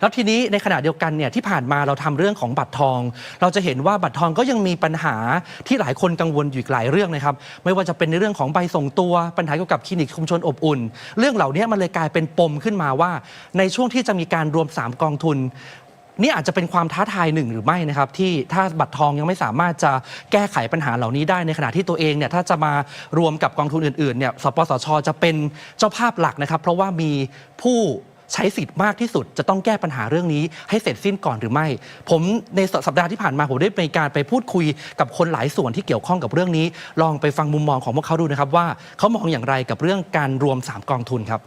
แล้วทีนี้ในขณะเดียวกันเนี่ยที่ผ่านมาเราทำเรื่องของบัตรทอง เราจะเห็นว่าบัตรทองก็ยังมีปัญหาที่หลายคนกังวลอยู่อีกหลายเรื่องนะครับไม่ว่าจะเป็นในเรื่องของใบส่งตัวปัญหาเกี่ยวกับคลินิกชุมชนอบอุ่น เรื่องเหล่านี้มันเลยกลายเป็นปมขึ้นมาว่า ในช่วงที่จะมีการรวม 3 กองทุนนี่อาจจะเป็นความท้าทายหนึ่งหรือไม่นะครับ ที่ถ้าบัตรทองยังไม่สามารถจะแก้ไขปัญหาเหล่านี้ได้ในขณะที่ตัวเองเนี่ยถ้าจะมารวมกับกองทุนอื่นๆเนี่ยสปสช จะเป็นเจ้าภาพหลักนะครับ เพราะว่ามีผู้ ใช้สิทธิ์มากที่สุด จะต้องแก้ปัญหาเรื่องนี้ให้เสร็จสิ้นก่อนหรือไม่ ผมในสัปดาห์ที่ผ่านมาผมได้มีการไปพูดคุยกับคนหลายส่วนที่เกี่ยวข้องกับเรื่องนี้ ลองไปฟังมุมมองของพวกเขาดูนะครับว่าเขามองอย่างไรกับเรื่องการรวมสามกองทุนครับ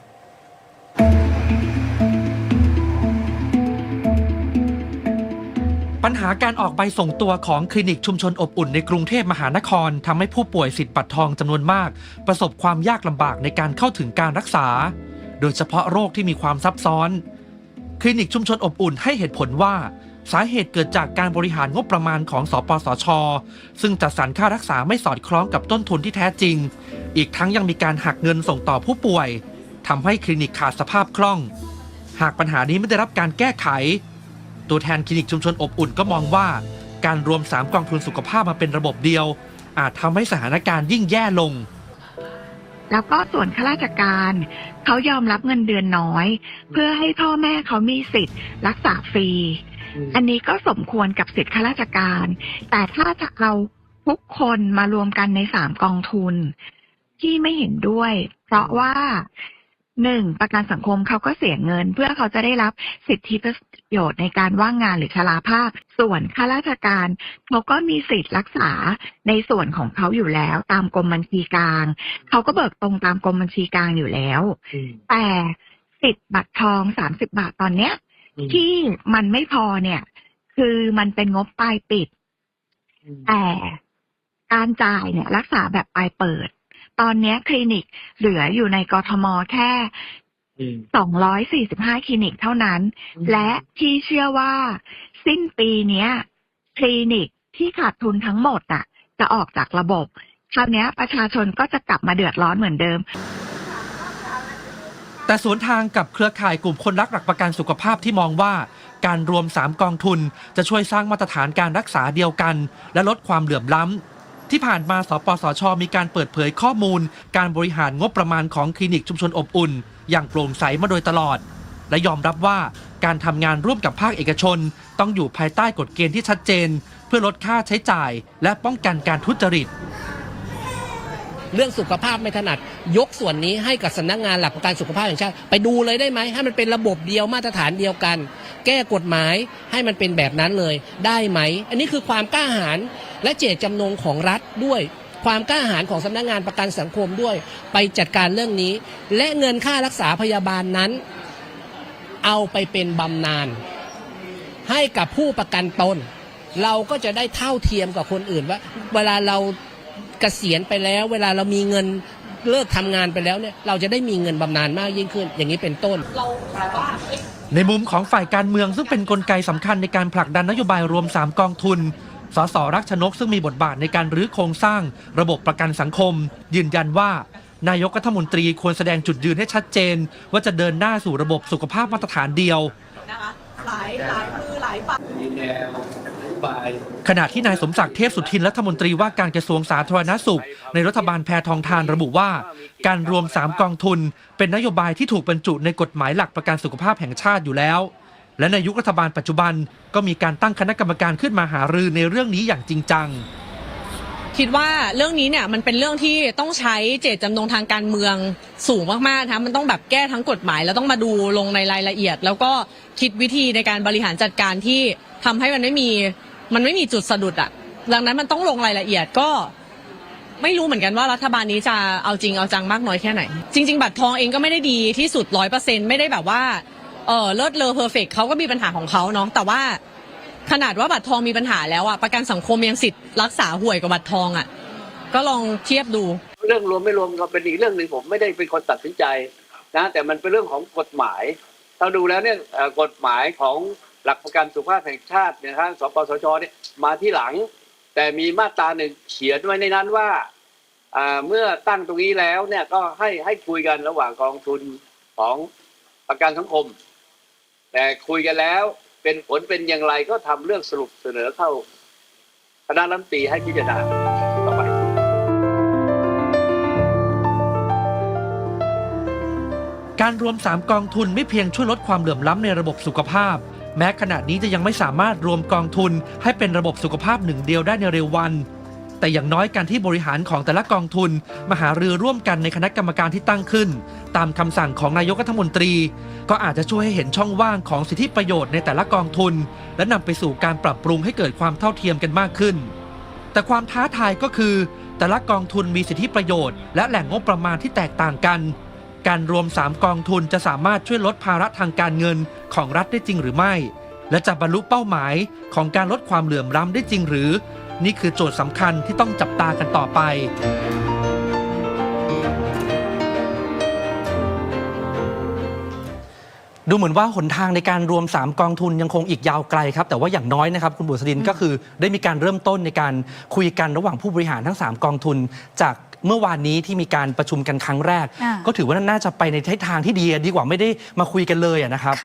ปัญหาการออกใบส่งตัวของคลินิกชุมชนอบอุ่นในกรุงเทพมหานครทำให้ผู้ป่วยสิทธิ์บัตรทองจำนวนมาก ประสบความยากลำบากในการเข้าถึงการรักษา โดยเฉพาะโรคที่มีความซับซ้อน คลินิกชุมชนอบอุ่นให้เหตุผลว่า สาเหตุเกิดจากการบริหารงบประมาณของสปสช ซึ่งจัดสรรค่ารักษาไม่สอดคล้องกับต้นทุนที่แท้จริง อีกทั้งยังมีการหักเงินส่งต่อผู้ป่วยทำให้คลินิกขาดสภาพคล่อง หากปัญหานี้ไม่ได้รับการแก้ไข ตัวแทนคลินิกชุมชนอบอุ่นก็มองว่า การรวม3กองทุนสุขภาพมาเป็นระบบเดียว อาจทำให้สถานการณ์ยิ่งแย่ลง แล้วก็ส่วนข้าราชการเขายอมรับเงินเดือนน้อย เพื่อให้พ่อแม่เขามีสิทธิ์ รักษาฟรี อันนี้ก็สมควรกับสิทธิข้าราชการ แต่ถ้าจะเอาทุกคนมารวมกันในสามกองทุน ที่ไม่เห็นด้วย เพราะว่า หนึ่งประกันสังคมเขาก็เสียเงิน เพื่อเขาจะได้รับสิทธิประโยชน์ในการว่างงานหรือชราภาพ ส่วนข้าราชการเขาก็มีสิทธิ์รักษาในส่วนของเขาอยู่แล้ว ตามกรมบัญชีกลาง เขาก็เบิกตรงตามกรมบัญชีกลางอยู่แล้ว แต่สิทธิ์บัตรทองสามสิบาทตอนเนี้ย ที่มันไม่พอเนี่ย คือมันเป็นงบปลายปิด แต่การจ่ายเนี่ย รักษาแบบปลายเปิด ตอนเนี้ยคลินิกเหลืออยู่ในกทมแค่245คลินิกเท่านั้น และที่เชื่อว่า สิ้นปีเนี้ย คลินิกที่ขาดทุนทั้งหมดอะ จะออกจากระบบ คราวเนี้ยประชาชนก็จะกลับมาเดือดร้อนเหมือนเดิม แต่สวนทางกับเครือข่ายกลุ่มคนรักหลักประกันสุขภาพที่มองว่า การรวม 3 กองทุนจะช่วยสร้างมาตรฐานการรักษาเดียวกัน และลดความเหลื่อมล้ำ ที่ผ่านมาสปสช มีการเปิดเผยข้อมูล การบริหารงบประมาณของคลินิกชุมชนอบอุ่น อย่างโปร่งใสมาโดยตลอด และยอมรับว่าการทำงานร่วมกับภาคเอกชน ต้องอยู่ภายใต้กฎเกณฑ์ที่ชัดเจน เพื่อลดค่าใช้จ่าย และป้องกันการทุจริตเรื่องสุขภาพไม่ถนัด ยกส่วนนี้ให้กับสำนักงานหลักประกันสุขภาพแห่งชาติ ไปดูเลยได้ไหมให้มันเป็นระบบเดียวมาตรฐานเดียวกัน แก้กฎหมายให้มันเป็นแบบนั้นเลยได้ไหม อันนี้คือความกล้าหาญ และเจตจำนงของรัฐด้วยความกล้าหาญของสำนักงานประกันสังคมด้วย ไปจัดการเรื่องนี้ และเงินค่ารักษาพยาบาลนั้น เอาไปเป็นบำนาญให้กับผู้ประกันตน เราก็จะได้เท่าเทียมกับคนอื่นว่า เวลาเราเกษียณไปแล้ว เวลาเรามีเงินเลิกทำงานไปแล้วเนี่ยเราจะได้มีเงินบำนาญมากยิ่งขึ้น อย่างนี้เป็นต้นในมุมของฝ่ายการเมืองซึ่งเป็นนกลไกสำคัญในการผลักดันนโยบายรวม 3 กองทุน สสรักชนกซึ่งมีบทบาทในการรื้อโครงสร้าง ระบบประกันสังคม ยืนยันว่า นายกรัฐมนตรีควรแสดงจุดยืนให้ชัดเจน ว่าจะเดินหน้าสู่ระบบสุขภาพมาตรฐานเดียว นะคะหลายหลายมือหลายปากขณะที่นายสมศักดิ์เทพสุทินรัฐมนตรีว่าการกระทรวงสาธารณสุข ในรัฐบาลแพทองทานระบุว่า การรวม 3 กองทุน เป็นนโยบายที่ถูกบรรจุในกฎหมายหลักประกันสุขภาพแห่งชาติอยู่แล้ว และในยุครัฐบาลปัจจุบันก็มีการตั้งคณะกรรมการขึ้นมาหารือในเรื่องนี้อย่างจริงจังคิดว่าเรื่องนี้เนี่ยมันเป็นเรื่องที่ต้องใช้เจตจำนงทางการเมืองสูงมากๆนะคะมันต้องแบบแก้ทั้งกฎหมาย แล้วต้องมาดูลงในรายละเอียด แล้วก็คิดวิธีในการบริหารจัดการที่ทำให้มันไม่มีมันไม่มีจุดสะดุดอะดังนั้นมันต้องลงรายละเอียดก็ ไม่รู้เหมือนกันว่ารัฐบาลนี้จะเอาจริงเอาจังมากน้อยแค่ไหน จริง ๆ บัตรทองเองก็ไม่ได้ดีที่สุดร้อยเปอร์เซ็นไม่ได้แบบว่า เออเลิศเลอเพอร์เฟกเขาก็มีปัญหาของเขาเนาะแต่ว่า ขนาดว่าบัตรทองมีปัญหาแล้วอะประกันสังคมยังสิทธิ์รักษาห่วยกว่าบัตรทองอะก็ลองเทียบดู เรื่องรวมไม่รวมก็เป็นอีกเรื่องหนึ่งผมไม่ได้เป็นคนตัดสินใจนะแต่มันเป็นเรื่องของกฎหมาย เราดูแล้วเนี่ยเอ่อกฎหมายของหลักประกันสุขภาพแห่งชาติเนี่ยครับสปสชเนี่ยมาที่หลัง แต่มีมาตราหนึ่งเขียนไว้ในนั้นว่าอ่าเมื่อตั้งตรงนี้แล้วเนี่ยก็ให้ให้คุยกันระหว่างกองทุนของประกันสังคม แต่คุยกันแล้วเป็นผลเป็นอย่างไรก็ทำเรื่องสรุปเสนอเข้าคณะรัฐมนตรีให้พิจารณาต่อไป การรวม 3 กองทุนไม่เพียงช่วยลดความเหลื่อมล้ำในระบบสุขภาพ แม้ขณะนี้จะยังไม่สามารถรวมกองทุนให้เป็นระบบสุขภาพหนึ่งเดียวได้ในเร็ววัน แต่อย่างน้อยการที่บริหารของแต่ละกองทุนมาหารือร่วมกันในคณะกรรมการที่ตั้งขึ้น ตามคำสั่งของนายกรัฐมนตรี ก็อาจจะช่วยให้เห็นช่องว่างของสิทธิประโยชน์ในแต่ละกองทุน และนำไปสู่การปรับปรุงให้เกิดความเท่าเทียมกันมากขึ้น แต่ความท้าทายก็คือ แต่ละกองทุนมีสิทธิประโยชน์และแหล่งงบประมาณที่แตกต่างกัน การรวม 3 กองทุนจะสามารถช่วยลดภาระทางการเงินของรัฐได้จริงหรือไม่ และจะบรรลุเป้าหมายของการลดความเหลื่อมล้ำได้จริงหรือ นี่คือโจทย์สำคัญที่ต้องจับตากันต่อไปดูเหมือนว่าหนทางในการรวม 3 กองทุนยังคงอีกยาวไกลครับ แต่ว่าอย่างน้อยนะครับคุณบุษดินก็คือได้มีการเริ่มต้นในการคุยกันระหว่างผู้บริหารทั้ง 3 กองทุน จากเมื่อวานนี้ที่มีการประชุมกันครั้งแรกอ่าก็ถือว่าน่าจะไปในทิศทางที่ดีดีกว่าไม่ได้มาคุยกันเลยอะนะครับ